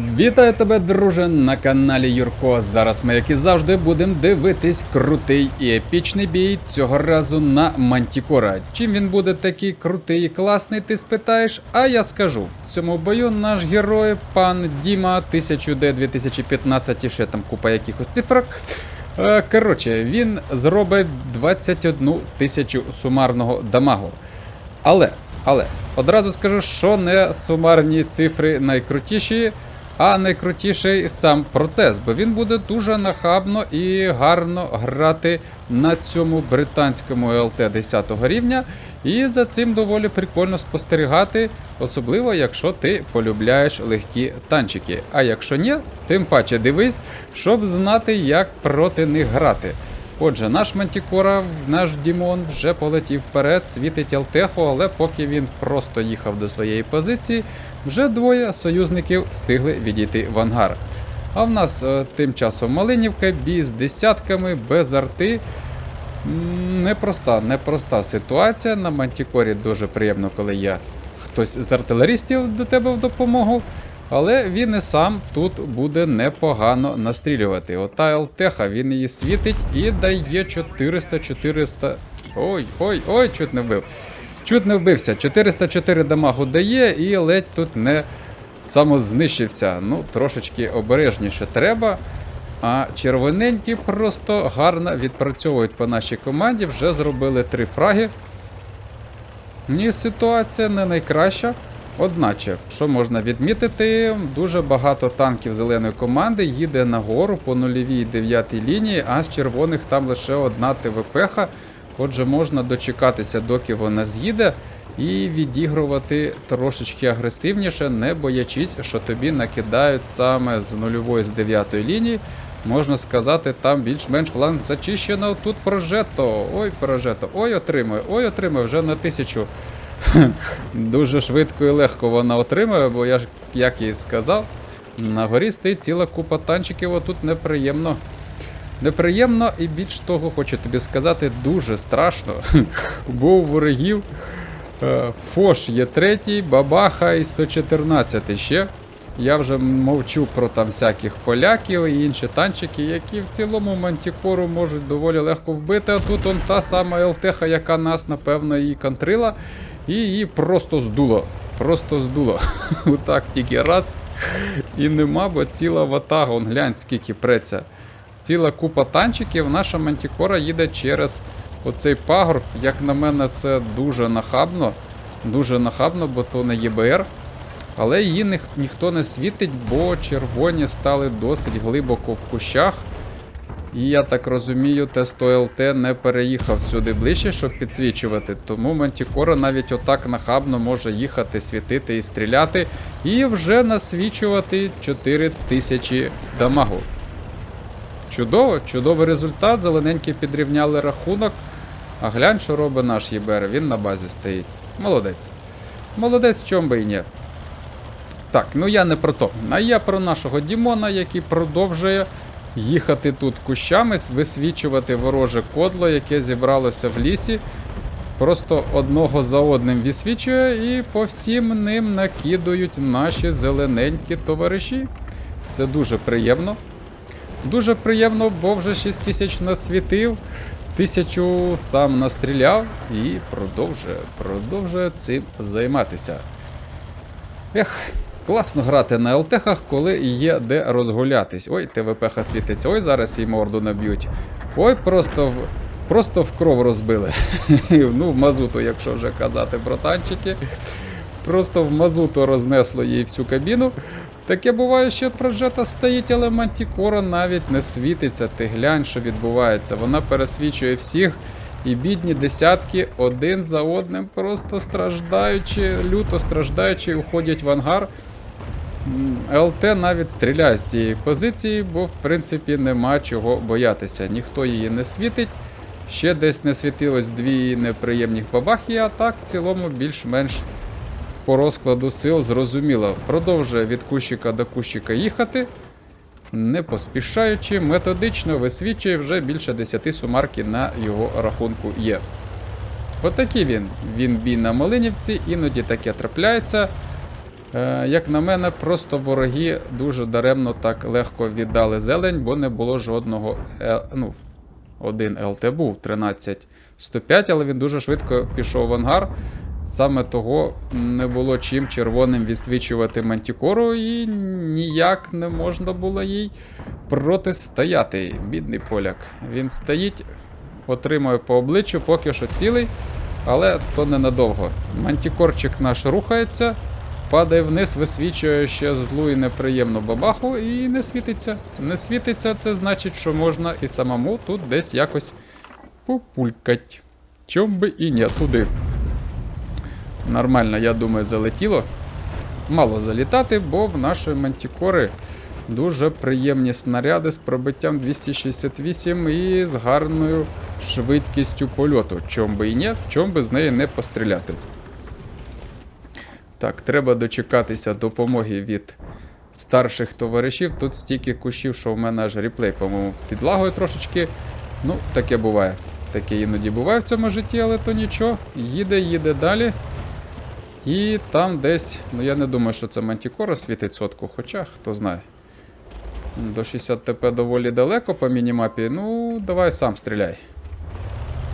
Вітаю тебе, друже, на каналі Юрко. Зараз ми, як і завжди, будемо дивитись крутий і епічний бій цього разу на Мантікора. Чим він буде такий крутий і класний, ти спитаєш? А я скажу: в цьому бою наш герой, пан Діма, 1000D 2015 і ще там купа якихось цифрок. Е, Коротше, він зробить 21 тисячу сумарного дамагу. Але, але, одразу скажу, що не сумарні цифри найкрутіші, а найкрутіший сам процес, бо він буде дуже нахабно і гарно грати на цьому британському ЛТ 10 рівня. І за цим доволі прикольно спостерігати, особливо якщо ти полюбляєш легкі танчики. А якщо ні, тим паче дивись, щоб знати, як проти них грати. Отже, наш Мантікора, наш Дімон вже полетів вперед, світить Алтеху, але поки він просто їхав до своєї позиції, вже двоє союзників встигли відійти в ангар. А в нас е, тим часом Малинівка, бій з десятками, без арти. Непроста, непроста ситуація. На Мантікорі дуже приємно, коли є хтось з артилерістів до тебе в допомогу. Але він і сам тут буде непогано настрілювати. Ота ЛТХ, він її світить і дає 400-400. Ой, ой, ой, чуть не вбив. Чуть не вбився. 404 дамагу дає і ледь тут не самознищився. Ну, трошечки обережніше треба. А червоненькі просто гарно відпрацьовують по нашій команді. Вже зробили три фраги. Ні, ситуація не найкраща. Одначе, що можна відмітити, дуже багато танків зеленої команди їде нагору по нульовій 9 лінії, а з червоних там лише одна ТВПХ. Отже, можна дочекатися, доки вона з'їде, і відігрувати трошечки агресивніше, не боячись, що тобі накидають саме з нульової з 9 лінії. Можна сказати, там більш-менш фланг зачищено. Тут прожето. Ой, прожето. Ой, отримує, ой, отримує вже на тисячу. Дуже швидко і легко вона отримує, бо я ж, як їй сказав, на горі стоїть ціла купа танчиків, а тут неприємно. Неприємно і більш того, хочу тобі сказати, дуже страшно. У ворогів е, Фош є третій, Бабаха і 114 ще. Я вже мовчу про там всяких поляків і інші танчики, які в цілому мантікору можуть доволі легко вбити. А тут он та сама ЛТХ, яка нас, напевно, і контрила, і її просто здуло. Просто здуло. Отак тільки раз. І нема, бо ціла ватага, он глянь, скільки преться. Ціла купа танчиків, наша мантікора їде через оцей пагорб. Як на мене, це дуже нахабно. Дуже нахабно, бо то не ЄБР. Але її ніх- ніхто не світить, бо червоні стали досить глибоко в кущах. І я так розумію, Тесто ЛТ не переїхав сюди ближче, щоб підсвічувати. Тому Мантікора навіть отак нахабно може їхати, світити і стріляти, і вже насвічувати 4000 дамагу. Чудово, чудовий результат. Зелененькі підрівняли рахунок. А глянь, що робить наш ЄБР. Він на базі стоїть. Молодець. Молодець, чом би і ні. Так, ну я не про то. А я про нашого Дімона, який продовжує їхати тут кущами, висвічувати вороже кодло, яке зібралося в лісі. Просто одного за одним висвічує і по всім ним накидують наші зелененькі товариші. Це дуже приємно. Дуже приємно, бо вже 6 тисяч насвітив, тисячу сам настріляв і продовжує, продовжує цим займатися. Ех, класно грати на ЛТХах, коли є де розгулятись. Ой, ТВПХ світиться, ой, зараз їй морду наб'ють. Ой, просто в, просто в кров розбили. ну, в мазуту, якщо вже казати про танчики. Просто в мазуту рознесло їй всю кабіну. Таке буває, що проджета стоїть, але Мантікора навіть не світиться. Ти глянь, що відбувається. Вона пересвічує всіх. І бідні десятки один за одним, просто страждаючи, люто страждаючи, уходять в ангар. ЛТ навіть стріляє з цієї позиції, бо в принципі нема чого боятися. Ніхто її не світить. Ще десь не світилось дві неприємних бабахи, а так в цілому більш-менш по розкладу сил зрозуміло. Продовжує від кущика до кущика їхати, не поспішаючи, методично висвічує вже більше 10 сумарки на його рахунку є. Отакий він. Він бій на Малинівці, іноді таке трапляється. Е, як на мене, просто вороги дуже даремно так легко віддали зелень, бо не було жодного. е, ну, один ЛТ був 13-105, але він дуже швидко пішов в ангар. Саме того не було чим червоним відсвічувати мантікору, і ніяк не можна було їй протистояти. Бідний поляк. Він стоїть, отримує по обличчю, поки що цілий, але то ненадовго. Мантікорчик наш рухається, падає вниз, висвічує ще злу і неприємну бабаху, і не світиться. Не світиться, це значить, що можна і самому тут десь якось популькать. Чом би і не туди. Нормально, я думаю, залетіло. Мало залітати, бо в нашої мантікори дуже приємні снаряди з пробиттям 268 і з гарною швидкістю польоту. Чом би і ні, чом би з неї не постріляти. Так, треба дочекатися допомоги від старших товаришів. Тут стільки кущів, що в мене аж реплей, по-моєму, підлагою трошечки. Ну, таке буває. Таке іноді буває в цьому житті, але то нічого. Їде, їде далі. І там десь, ну я не думаю, що це мантікора світить сотку, хоча хто знає. До 60 ТП доволі далеко по мінімапі. Ну, давай сам стріляй.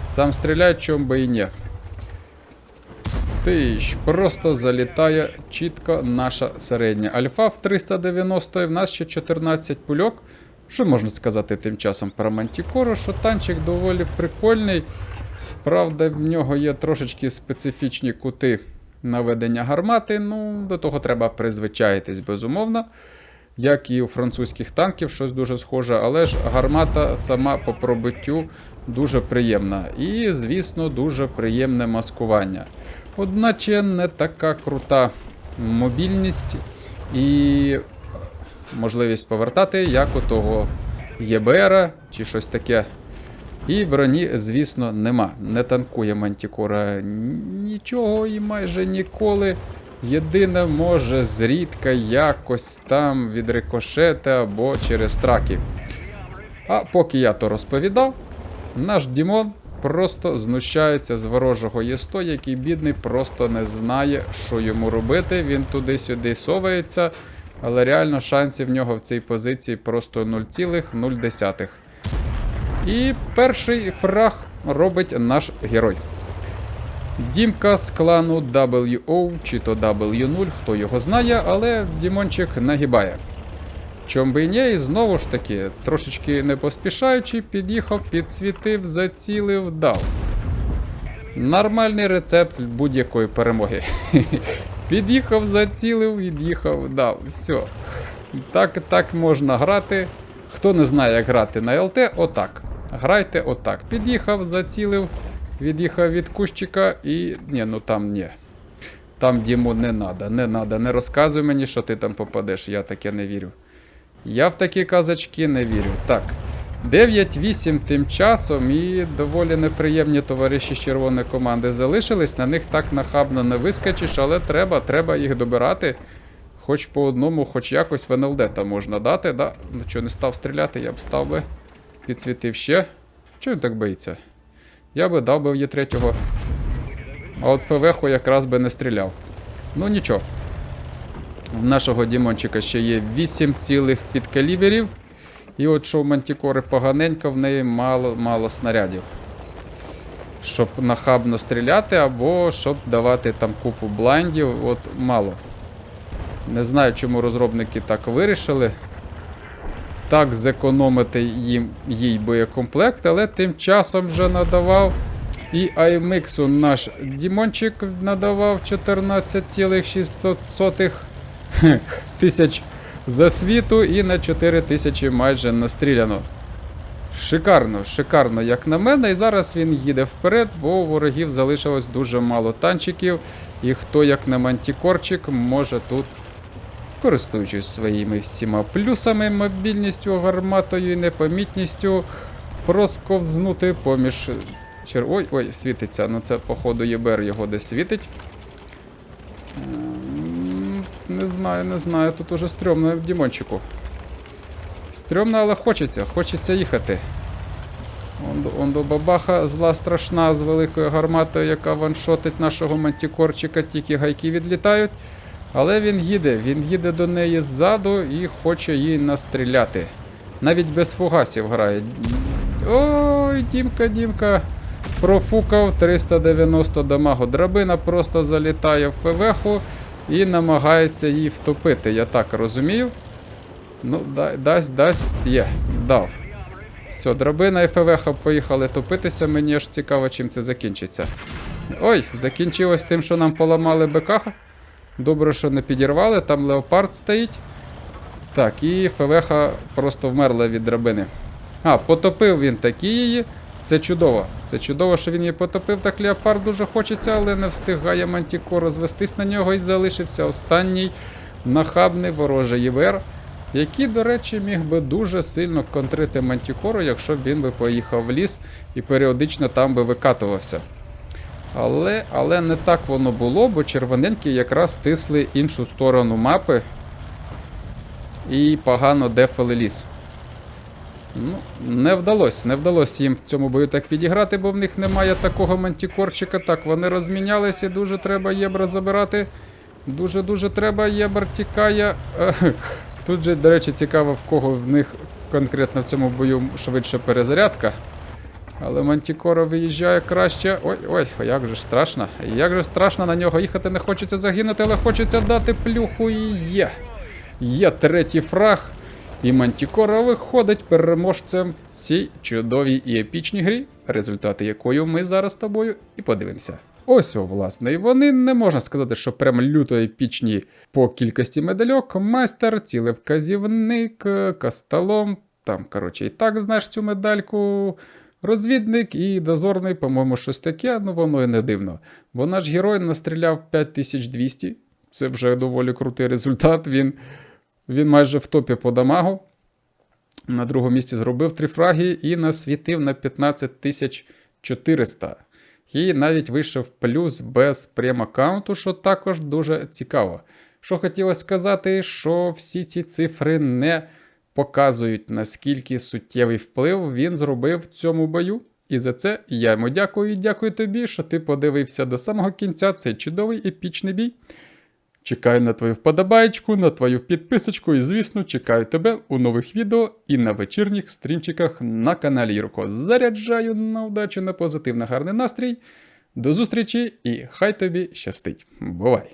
Сам стріляй, чом би і ні. Тиш, просто залітає чітко наша середня. Альфа в 390 і в нас ще 14 пульок. Що можна сказати тим часом про Мантікору, що танчик доволі прикольний. Правда, в нього є трошечки специфічні кути наведення гармати. Ну, до того треба призвичаїтись, безумовно. Як і у французьких танків, щось дуже схоже, але ж гармата сама по пробиттю дуже приємна. І, звісно, дуже приємне маскування. Одначе не така крута мобільність і можливість повертати, як у того ЄБР чи щось таке. І броні, звісно, нема. Не танкує Мантікора нічого і майже ніколи. Єдине, може, зрідка якось там від рикошети або через траки. А поки я то розповідав, наш Дімон просто знущається з ворожого Є100, який бідний просто не знає, що йому робити. Він туди-сюди совається, але реально шансів в нього в цій позиції просто 0,0. І перший фраг робить наш герой. Дімка з клану WO чи то W0, хто його знає, але Дімончик нагибає. Чом знову ж таки, трошечки не поспішаючи, під'їхав, підсвітив, зацілив, дав. Нормальний рецепт будь-якої перемоги. Під'їхав, зацілив, від'їхав, дав. Все. Так, так можна грати. Хто не знає, як грати на ЛТ, отак. Грайте отак. Під'їхав, зацілив, від'їхав від кущика і. Ні, ну там ні. Там Діму не надо, не надо. Не розказуй мені, що ти там попадеш, я таке не вірю. Я в такі казачки не вірю. Так. 9-8 тим часом і доволі неприємні товариші з червоної команди залишились. На них так нахабно не вискочиш, але треба, треба їх добирати. Хоч по одному, хоч якось в НЛД там можна дати. Да? Ну що, не став стріляти, я б став би. Підсвітив ще. Чого він так боїться? Я би дав би в Є3. А от ФВХу якраз би не стріляв. Ну нічого. В нашого Дімончика ще є 8 цілих підкаліберів. І от що в Мантікори поганенько, в неї мало мало снарядів. Щоб нахабно стріляти, або щоб давати там купу блайндів, от мало. Не знаю, чому розробники так вирішили. Так зекономити їм їй боєкомплект, але тим часом вже надавав. І IMX наш Дімончик надавав 14,600 тисяч засвіту і на 4 тисячі майже настріляно. Шикарно, шикарно, як на мене. І зараз він їде вперед, бо у ворогів залишилось дуже мало танчиків. І хто, як не мантікорчик, може тут, користуючись своїми всіма плюсами, мобільністю, гарматою і непомітністю, просковзнути поміж. Чер... Ой, ой, світиться. Ну це, походу, ЄБР його десь світить. Не знаю, не знаю. Тут уже стрьомно Дімончику. Стрьомно, але хочеться, хочеться їхати. Он до бабаха зла страшна з великою гарматою, яка ваншотить нашого мантікорчика, тільки гайки відлітають. Але він їде, він їде до неї ззаду і хоче їй настріляти. Навіть без фугасів грає. Ой, Дімка, Дімка. Профукав 390 дамагу. Драбина просто залітає в ФВХу і намагається її втопити, я так розумію. Ну, дай, дасть, дасть, є, дав. Все, драбина і ФВХ поїхали топитися. Мені аж цікаво, чим це закінчиться. Ой, закінчилось тим, що нам поламали БК. Добре, що не підірвали, там леопард стоїть. Так, і ФВХ просто вмерла від драбини. А, потопив він такі її. Це чудово. Це чудово, що він її потопив. Так леопард дуже хочеться, але не встигає Мантіко розвестись на нього і залишився останній нахабний ворожий ЄВР, який, до речі, міг би дуже сильно контрити Мантікору, якщо б він би поїхав в ліс і періодично там би викатувався. Але, але не так воно було, бо червоненькі якраз тисли іншу сторону мапи і погано дефали ліс. Ну, не вдалося, не вдалося їм в цьому бою так відіграти, бо в них немає такого мантікорчика. Так, вони розмінялися, дуже треба єбра забирати. Дуже-дуже треба, єбр тікає. Тут же, до речі, цікаво, в кого в них конкретно в цьому бою швидше перезарядка. Але Мантікора виїжджає краще. Ой, ой, як же страшно. Як же страшно на нього їхати не хочеться загинути, але хочеться дати плюху і є. Є третій фраг. І Мантікора виходить переможцем в цій чудовій і епічній грі, результати якої ми зараз з тобою і подивимося. Ось о, власне, і вони не можна сказати, що прям люто епічні по кількості медальок. Майстер, цілевказівник, е, касталом. Там, коротше, і так знаєш цю медальку. Розвідник і дозорний, по-моєму, щось таке, ну воно і не дивно. Бо наш герой настріляв 5200. Це вже доволі крутий результат. Він, він майже в топі по дамагу. На другому місці зробив три фраги і насвітив на 15400. І навіть вийшов плюс без прем-аккаунту, що також дуже цікаво. Що хотілося сказати, що всі ці цифри не показують, наскільки суттєвий вплив він зробив в цьому бою. І за це я йому дякую і дякую тобі, що ти подивився до самого кінця цей чудовий епічний бій. Чекаю на твою вподобайку, на твою підписочку і, звісно, чекаю тебе у нових відео і на вечірніх стрімчиках на каналі Юрко. Заряджаю на удачу, на позитив, на гарний настрій. До зустрічі і хай тобі щастить. Бувай!